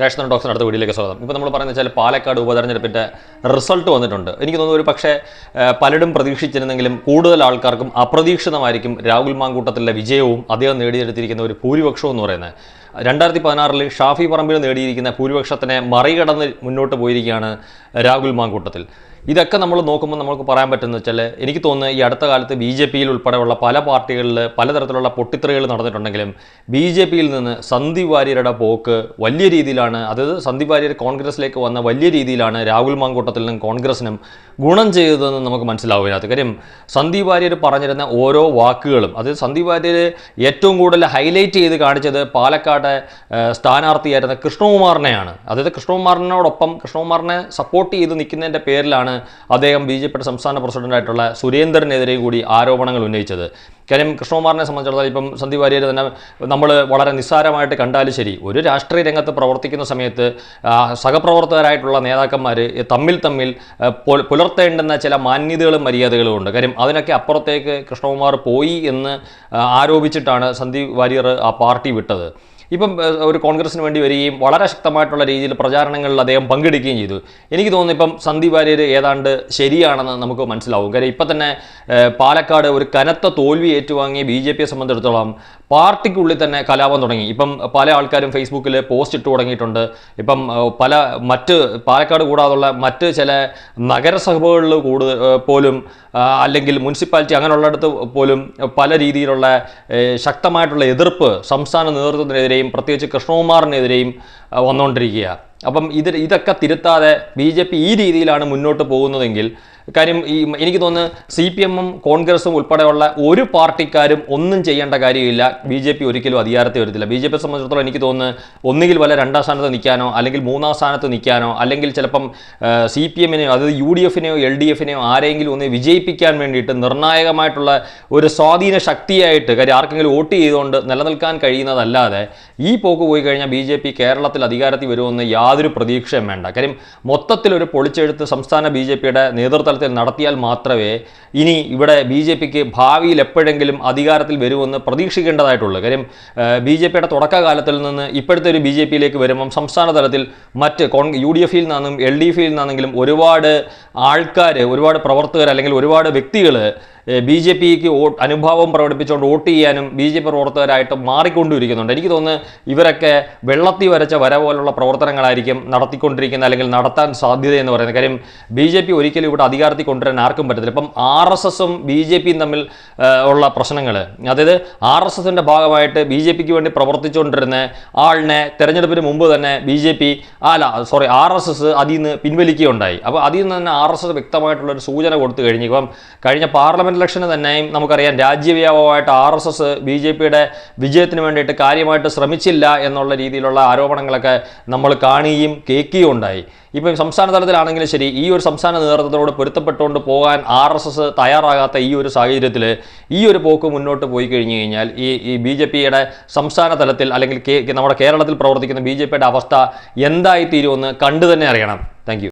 രാഷ്ട്രീയ ഡോക്സ് അടുത്ത വീഡിയോയിലേക്ക് സ്വാഗതം. ഇപ്പോൾ നമ്മൾ പറയുന്നത് വെച്ചാൽ പാലക്കാട് ഉപതെരഞ്ഞെടുപ്പിന്റെ റിസൾട്ട് വന്നിട്ടുണ്ട്. എനിക്ക് തോന്നുന്നു ഒരു പക്ഷേ പലരും പ്രതീക്ഷിച്ചിരുന്നെങ്കിലും കൂടുതൽ ആൾക്കാർക്കും അപ്രതീക്ഷിതമായിരിക്കും രാഹുൽ മാങ്കൂട്ടത്തിലെ വിജയവും അദ്ദേഹം നേടിയെടുത്തിരിക്കുന്ന ഒരു ഭൂരിപക്ഷവും എന്ന് പറയുന്നത്. രണ്ടായിരത്തി പതിനാറിൽ ഷാഫി പറമ്പിൽ നേടിയിരിക്കുന്ന ഭൂരിപക്ഷത്തിനെ മറികടന്ന് മുന്നോട്ട് പോയിരിക്കുകയാണ് രാഹുൽ മാങ്കൂട്ടത്തിൽ. ഇതൊക്കെ നമ്മൾ നോക്കുമ്പോൾ നമുക്ക് പറയാൻ പറ്റുന്നത് വെച്ചാൽ എനിക്ക് തോന്നുന്നു ഈ അടുത്ത കാലത്ത് ബി ജെ പിയിൽ ഉൾപ്പെടെയുള്ള പല പാർട്ടികളിൽ പലതരത്തിലുള്ള പൊട്ടിത്തെറികൾ നടന്നിട്ടുണ്ടെങ്കിലും ബി ജെ പിയിൽ നിന്ന് സന്ദീപ് വാര്യരുടെ പോക്ക് വലിയ രീതിയിലാണ്. അതായത് സന്ദീപ് വാര്യർ കോൺഗ്രസിലേക്ക് വന്ന വലിയ രീതിയിലാണ് രാഹുൽ മാങ്കൂട്ടത്തിൽ നിന്നും കോൺഗ്രസിനും ഗുണം ചെയ്തതെന്ന് നമുക്ക് മനസ്സിലാവും ഇതിനകത്ത്. കാര്യം സന്ദീപ് വാര്യർ പറഞ്ഞിരുന്ന ഓരോ വാക്കുകളും അതായത് സന്ദീപ് വാര്യർ ഏറ്റവും കൂടുതൽ ഹൈലൈറ്റ് ചെയ്ത് കാണിച്ചത് പാലക്കാട് സ്ഥാനാർത്ഥിയായിരുന്ന കൃഷ്ണകുമാറിനെയാണ്. അതായത് കൃഷ്ണകുമാറിനോടൊപ്പം കൃഷ്ണകുമാറിനെ സപ്പോർട്ട് ചെയ്ത് നിൽക്കുന്നതിന്റെ പേരിലാണ് അദ്ദേഹം ബി ജെ പിയുടെ സംസ്ഥാന പ്രസിഡന്റായിട്ടുള്ള സുരേന്ദ്രനെതിരെ കൂടി ആരോപണങ്ങൾ ഉന്നയിച്ചത്. കാര്യം കൃഷ്ണകുമാറിനെ സംബന്ധിച്ചിടത്തോളം ഇപ്പം സന്ദീപ് വാര്യർ തന്നെ നമ്മൾ വളരെ നിസ്സാരമായിട്ട് കണ്ടാലും ശരി. ഒരു രാഷ്ട്രീയ രംഗത്ത് പ്രവർത്തിക്കുന്ന സമയത്ത് സഹപ്രവർത്തകരായിട്ടുള്ള നേതാക്കന്മാർ തമ്മിൽ തമ്മിൽ പുലർത്തേണ്ടെന്ന ചില മാന്യതകളും മര്യാദകളും ഉണ്ട്. കാര്യം അതിനൊക്കെ അപ്പുറത്തേക്ക് കൃഷ്ണകുമാർ പോയി എന്ന് ആരോപിച്ചിട്ടാണ് സന്ദീപ് വാര്യർ ആ പാർട്ടി വിട്ടത്. ഇപ്പം ഒരു കോൺഗ്രസിന് വേണ്ടി വരികയും വളരെ ശക്തമായിട്ടുള്ള രീതിയിൽ പ്രചാരണങ്ങളിൽ അദ്ദേഹം പങ്കെടുക്കുകയും ചെയ്തു. എനിക്ക് തോന്നുന്നു ഇപ്പം സന്ദീപ് വാര്യർ ഏതാണ്ട് ശരിയാണെന്ന് നമുക്ക് മനസ്സിലാവും. കാര്യം ഇപ്പം തന്നെ പാലക്കാട് ഒരു കനത്ത തോൽവി ഏറ്റുവാങ്ങി ബി ജെ പിയെ സംബന്ധിച്ചിടത്തോളം പാർട്ടിക്കുള്ളിൽ തന്നെ കലാപം തുടങ്ങി. ഇപ്പം പല ആൾക്കാരും ഫേസ്ബുക്കിൽ പോസ്റ്റ് ഇട്ട് തുടങ്ങിയിട്ടുണ്ട്. ഇപ്പം പല മറ്റ് പാലക്കാട് കൂടാതുള്ള മറ്റ് ചില നഗരസഭകളിൽ കൂടുതൽ പോലും അല്ലെങ്കിൽ മുനിസിപ്പാലിറ്റി അങ്ങനെയുള്ളിടത്ത് പോലും പല രീതിയിലുള്ള ശക്തമായിട്ടുള്ള എതിർപ്പ് സംസ്ഥാന നേതൃത്വത്തിനെതിരെയും പ്രത്യേകിച്ച് കൃഷ്ണകുമാറിനെതിരെയും വന്നുകൊണ്ടിരിക്കുകയാണ് വന്നുകൊണ്ടിരിക്കുക അപ്പം ഇത് ഇതൊക്കെ തിരുത്താതെ ബി ജെ പി ഈ രീതിയിലാണ് മുന്നോട്ട് പോകുന്നതെങ്കിൽ കാര്യം ഈ എനിക്ക് തോന്നുന്നു സി പി എമ്മും കോൺഗ്രസും ഉൾപ്പെടെയുള്ള ഒരു പാർട്ടിക്കാരും ഒന്നും ചെയ്യേണ്ട കാര്യമില്ല. ബി ജെ പി ഒരിക്കലും അധികാരത്തിൽ വരത്തില്ല ബി ജെ പിയെ സംബന്ധിച്ചിടത്തോളം എനിക്ക് തോന്നുന്നു ഒന്നുകിൽ വല്ല രണ്ടാം സ്ഥാനത്ത് നിൽക്കാനോ അല്ലെങ്കിൽ മൂന്നാം സ്ഥാനത്ത് നിൽക്കാനോ അല്ലെങ്കിൽ ചിലപ്പം സി പി എമ്മിനെയോ അതായത് യു ഡി എഫിനെയോ എൽ ഡി എഫിനെയോ ആരെങ്കിലും ഒന്ന് വിജയിപ്പിക്കാൻ വേണ്ടിയിട്ട് നിർണായകമായിട്ടുള്ള ഒരു സ്വാധീന ശക്തിയായിട്ട് കാര്യം ആർക്കെങ്കിലും വോട്ട് ചെയ്തുകൊണ്ട് നിലനിൽക്കാൻ കഴിയുന്നതല്ലാതെ ഈ പോക്ക് പോയി കഴിഞ്ഞാൽ ബി ജെ പി കേരളത്തിൽ അധികാരത്തിൽ വരുമെന്ന് യാതൊരു പ്രതീക്ഷയും വേണ്ട. കാര്യം മൊത്തത്തിൽ ഒരു പൊളിച്ചെഴുത്ത് സംസ്ഥാന ബി ജെ പിയുടെ നേതൃത്വത്തിൽ നടത്തിയാൽ മാത്രമേ ഇനി ഇവിടെ ബി ജെ പിക്ക് ഭാവിയിൽ എപ്പോഴെങ്കിലും അധികാരത്തിൽ വരുമെന്ന് പ്രതീക്ഷിക്കേണ്ടതായിട്ടുള്ളൂ. കാര്യം ബി ജെ പിയുടെ തുടക്കകാലത്തിൽ നിന്ന് ഇപ്പോഴത്തെ ഒരു ബി ജെ പിയിലേക്ക് വരുമ്പം സംസ്ഥാന തലത്തിൽ മറ്റ് കോൺ യു ഡി എഫിൽ നിന്നും എൽ ഡി എഫിൽ നിന്നാണെങ്കിലും ഒരുപാട് ആൾക്കാർ ഒരുപാട് പ്രവർത്തകർ അല്ലെങ്കിൽ ഒരുപാട് വ്യക്തികൾ ബി ജെ പിക്ക് അനുഭാവം പ്രകടിപ്പിച്ചുകൊണ്ട് വോട്ട് ചെയ്യാനും ബി ജെ പി പ്രവർത്തകരായിട്ട് മാറിക്കൊണ്ടിരിക്കുന്നുണ്ട്. എനിക്ക് തോന്നുന്നു ഇവരൊക്കെ വെള്ളത്തി വരച്ച വര പോലുള്ള പ്രവർത്തനങ്ങളായിരിക്കും നടത്തിക്കൊണ്ടിരിക്കുന്ന അല്ലെങ്കിൽ നടത്താൻ സാധ്യത എന്ന് പറയുന്നത്. കാര്യം ബി ജെ പി ഒരിക്കലും ഇവിടെ അധികാരത്തിൽ കൊണ്ടുവരാൻ ആർക്കും പറ്റത്തില്ല. ഇപ്പം ആർ എസ് എസും ബി ജെ പിയും തമ്മിൽ ഉള്ള പ്രശ്നങ്ങൾ. അതായത് ആർ എസ് എസിന്റെ ഭാഗമായിട്ട് ബി ജെ പിക്ക് വേണ്ടി പ്രവർത്തിച്ചുകൊണ്ടിരുന്ന ആളിനെ തെരഞ്ഞെടുപ്പിന് മുമ്പ് തന്നെ ബി ജെ പി അല്ല സോറി ആർ എസ് എസ് അതിൽ നിന്ന് പിൻവലിക്കുകയുണ്ടായി. അപ്പോൾ അതിൽ നിന്ന് തന്നെ ആർ എസ് എസ് വ്യക്തമായിട്ടുള്ളൊരു സൂചന കൊടുത്തു കഴിഞ്ഞു. ഇപ്പം കഴിഞ്ഞ പാർലമെന്റ് ഇലക്ഷന് തന്നെയും നമുക്കറിയാം രാജ്യവ്യാപകമായിട്ട് R S S B J പിയുടെ വിജയത്തിന് വേണ്ടിയിട്ട് കാര്യമായിട്ട് ശ്രമിച്ചില്ല എന്നുള്ള രീതിയിലുള്ള ആരോപണങ്ങളൊക്കെ നമ്മൾ കാണുകയും കേൾക്കുകയും ഉണ്ടായി. ഇപ്പം സംസ്ഥാന തലത്തിലാണെങ്കിലും ശരി ഈ ഒരു സംസ്ഥാന നേതൃത്വത്തോട് പൊരുത്തപ്പെട്ടുകൊണ്ട് പോകാൻ ആർ എസ് എസ് തയ്യാറാകാത്ത ഈ ഒരു സാഹചര്യത്തിൽ ഈ ഒരു പോക്ക് മുന്നോട്ട് പോയി കഴിഞ്ഞു കഴിഞ്ഞാൽ ഈ ഈ ബി ജെ പിയുടെ സംസ്ഥാന തലത്തിൽ അല്ലെങ്കിൽ കേ- നമ്മുടെ കേരളത്തിൽ പ്രവർത്തിക്കുന്ന ബി ജെ പിയുടെ അവസ്ഥ എന്തായിത്തീരുമെന്ന് കണ്ടു തന്നെ അറിയണം. താങ്ക്